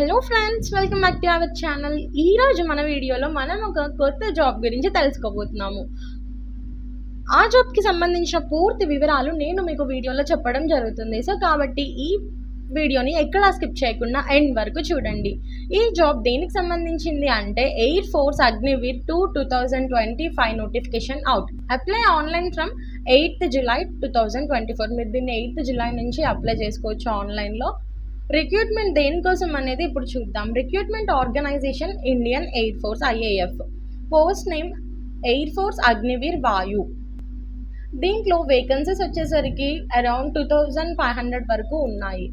Hello friends welcome back to our channel ఈరోజు మన వీడియోలో మనం ఒక కొత్త జాబ్ గురించి తెలుసుకోబోతున్నాము. ఆ జాబ్కి సంబంధించిన పూర్తి వివరాలు నేను మీకు వీడియోలో చెప్పడం జరుగుతుంది. సో కాబట్టి ఈ వీడియోని ఎక్కడా స్కిప్ చేయకుండా ఎండ్ వరకు చూడండి. ఈ జాబ్ దేనికి సంబంధించింది అంటే air force Agniveer two two thousand twenty five notification out apply online from eighth July two thousand twenty four మీరు దీన్ని ఎయిత్ జులై నుంచి అప్లై చేసుకోవచ్చు ఆన్లైన్లో రిక్రూట్మెంట్ దేనికోసం అనేది ఇప్పుడు చూద్దాం. Recruitment organisation Indian air force IAF post name air force Agniveer Vayu దీంట్లో వేకెన్సీస్ వచ్చేసరికి around two thousand five hundred వరకు ఉన్నాయి.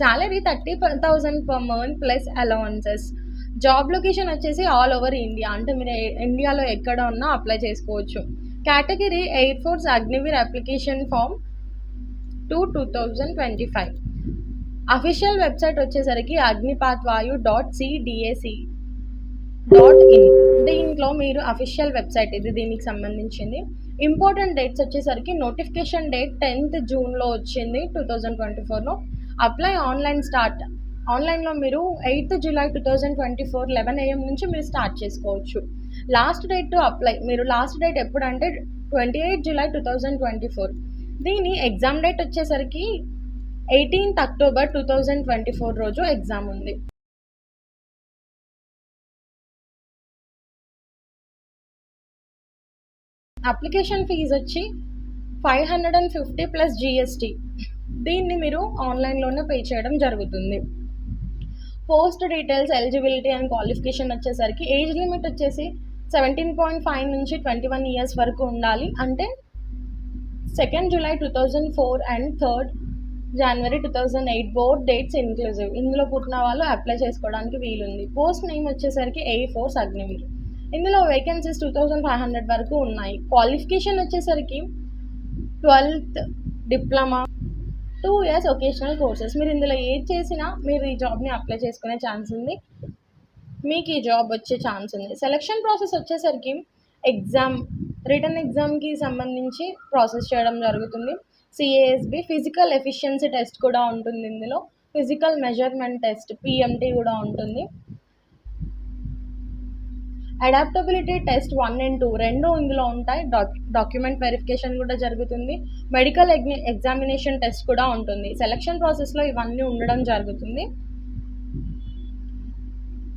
Salary thirty thousand per month plus allowances job location వచ్చేసి ఆల్ ఓవర్ ఇండియా అంటే మీరు ఇండియాలో ఎక్కడ ఉన్నా అప్లై చేసుకోవచ్చు. Category air force Agniveer application form two two thousand twenty five official website వచ్చేసరికి అగ్నిపాత్ వాయు డాట్ సిడిఏసి డాట్ ఇన్ దీంట్లో మీరు అఫీషియల్ వెబ్సైట్ ఇది దీనికి సంబంధించింది. ఇంపార్టెంట్ డేట్స్ వచ్చేసరికి నోటిఫికేషన్ డేట్ టెన్త్ జూన్లో వచ్చింది టూ థౌజండ్ ట్వంటీ ఫోర్లో అప్లై ఆన్లైన్ స్టార్ట్ ఆన్లైన్లో మీరు eighth July two thousand twenty four eleven AM నుంచి మీరు స్టార్ట్ చేసుకోవచ్చు. లాస్ట్ డేట్ టు అప్లై మీరు లాస్ట్ డేట్ ఎప్పుడంటే twenty eight July two thousand twenty four. దీని ఎగ్జామ్ డేట్ వచ్చేసరికి eighteenth October two thousand twenty four రోజు ఎగ్జామ్ ఉంది. Application fee వచ్చి five hundred and fifty plus GST. దీన్ని మీరు ఆన్లైన్లోనే పే చేయడం జరుగుతుంది. Post details eligibility and qualification వచ్చేసరికి ఏజ్ లిమిట్ వచ్చేసి సెవెంటీన్ పాయింట్ ఫైవ్ నుంచి ట్వంటీ వన్ ఇయర్స్ వరకు ఉండాలి. అంటే second July two thousand four and third January two thousand eight both dates inclusive ఇందులో పుట్టిన వాళ్ళు అప్లై చేసుకోవడానికి వీలుంది. పోస్ట్ నేమ్ వచ్చేసరికి ఏ ఫోర్స్ అగ్నివీర్ ఇందులో vacancies two thousand five hundred వరకు ఉన్నాయి. క్వాలిఫికేషన్ వచ్చేసరికి twelfth diploma two years vocational courses మీరు ఇందులో ఏది చేసినా మీరు ఈ జాబ్ని అప్లై చేసుకునే ఛాన్స్ ఉంది. మీకు ఈ జాబ్ వచ్చే ఛాన్స్ ఉంది. సెలక్షన్ ప్రాసెస్ వచ్చేసరికి ఎగ్జామ్ రిటర్న్ ఎగ్జామ్కి సంబంధించి ప్రాసెస్ చేయడం జరుగుతుంది. సిఏఎస్బి ఫిజికల్ ఎఫిషియన్సీ టెస్ట్ కూడా ఉంటుంది ఇందులో. ఫిజికల్ మెజర్మెంట్ టెస్ట్ పిఎంటీ కూడా ఉంటుంది. Adaptability test one and two రెండు ఇందులో ఉంటాయి. డాక్యుమెంట్ వెరిఫికేషన్ కూడా జరుగుతుంది. మెడికల్ ఎగ్జామినేషన్ టెస్ట్ కూడా ఉంటుంది. సెలక్షన్ ప్రాసెస్లో ఇవన్నీ ఉండడం జరుగుతుంది.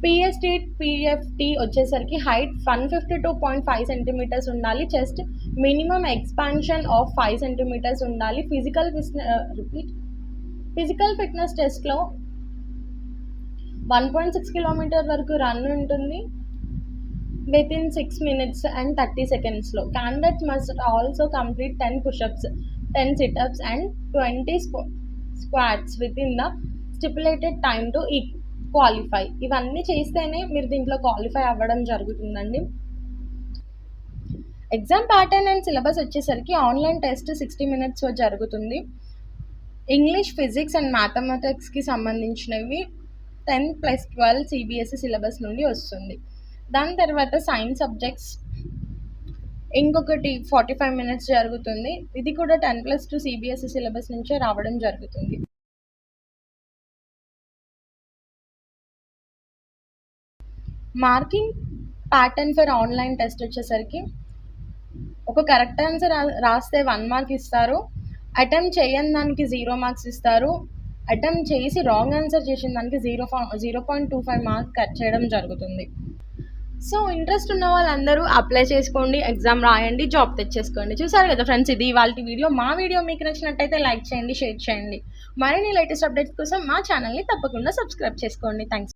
పిఎస్టీ పిఎఫ్టీ వచ్చేసరికి height one fifty two point five centimetres ఉండాలి. Chest minimum expansion of five centimetres ఉండాలి. ఫిజికల్ రిపీట్ ఫిజికల్ ఫిట్నెస్ టెస్ట్లో వన్ పాయింట్ సిక్స్ కిలోమీటర్ వరకు రన్ ఉంటుంది. Within six minutes and thirty సెకండ్స్లో candidates must also complete ten pushups ten situps and twenty squats within the stipulated time to ఈ qualify ఇవన్నీ చేస్తేనే మీరు దీంట్లో qualify అవ్వడం జరుగుతుందండి. ఎగ్జామ్ ప్యాటర్న్ అండ్ సిలబస్ వచ్చేసరికి ఆన్లైన్ టెస్ట్ సిక్స్టీ మినిట్స్ జరుగుతుంది. ఇంగ్లీష్ ఫిజిక్స్ అండ్ మ్యాథమెటిక్స్కి సంబంధించినవి ten plus twelve CBSE syllabus నుండి వస్తుంది. దాని తర్వాత సైన్స్ సబ్జెక్ట్స్ ఇంకొకటి ఫార్టీ ఫైవ్ మినిట్స్ జరుగుతుంది. ఇది కూడా ten plus two CBSE syllabus నుంచే రావడం జరుగుతుంది. Marking pattern for online test వచ్చేసరికి ఒక కరెక్ట్ ఆన్సర్ రాస్తే వన్ మార్క్ ఇస్తారు. అటెంప్ట్ చేయని దానికి జీరో మార్క్స్ ఇస్తారు. అటెంప్ట్ చేసి రాంగ్ ఆన్సర్ చేసిన దానికి zero zero point two five marks cut చేయడం జరుగుతుంది. సో ఇంట్రెస్ట్ ఉన్న వాళ్ళందరూ అప్లై చేసుకోండి ఎగ్జామ్ రాయండి జాబ్ తెచ్చేసుకోండి. చూసారు కదా ఫ్రెండ్స్ ఇది వాళ్ళ వీడియో మా వీడియో మీకు నచ్చినట్టయితే లైక్ చేయండి షేర్ చేయండి. మరిన్ని లేటెస్ట్ అప్డేట్స్ కోసం మా ఛానల్ని తప్పకుండా సబ్స్క్రైబ్ చేసుకోండి. థ్యాంక్స్